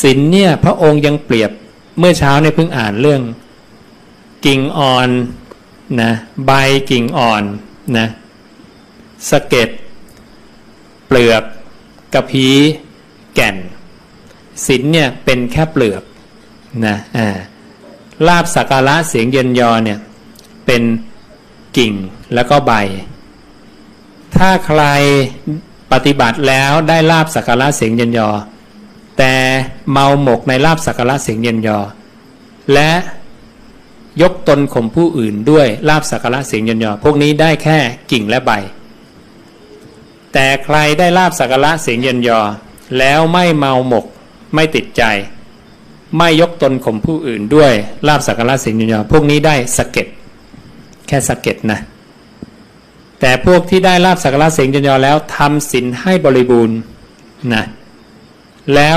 ศีลเนี่ยพระองค์ยังเปรียบเมื่อเช้าเนี่ยเพิ่งอ่านเรื่อง กิ่งอ่อนนะใบกิ่งอ่อนนะสะเก็ดเปลือกกระพี้แก่นศีลเนี่ยเป็นแค่เปลือกนะอ่าลาบสักการะเสียงเย็นยอเนี่ยเป็นกิ่งแล้วก็ใบ ถ้าใครปฏิบัติแล้วได้ลาบสักการะเสียงเย็นยอ เมาหมกในลาบสักการะเสียงเย็นยอ และยกตนข่มผู้อื่นด้วยลาบสักการะเสียงเย็นยอ พวกนี้ได้แค่กิ่งและใบ แต่ใครได้ลาบสักการะเสียงเย็นยอ แล้วไม่เมาหมกไม่ติดใจ ไม่ยกตนข่มผู้อื่นด้วยลาบสักการะเสียงเย็นยอ พวกนี้ได้สะเก็ดแค่สะเก็ดนะแต่พวกที่ได้ลาบสักการะเสียงเย็นยอแล้วทำศีลให้บริบูรณ์นะแล้ว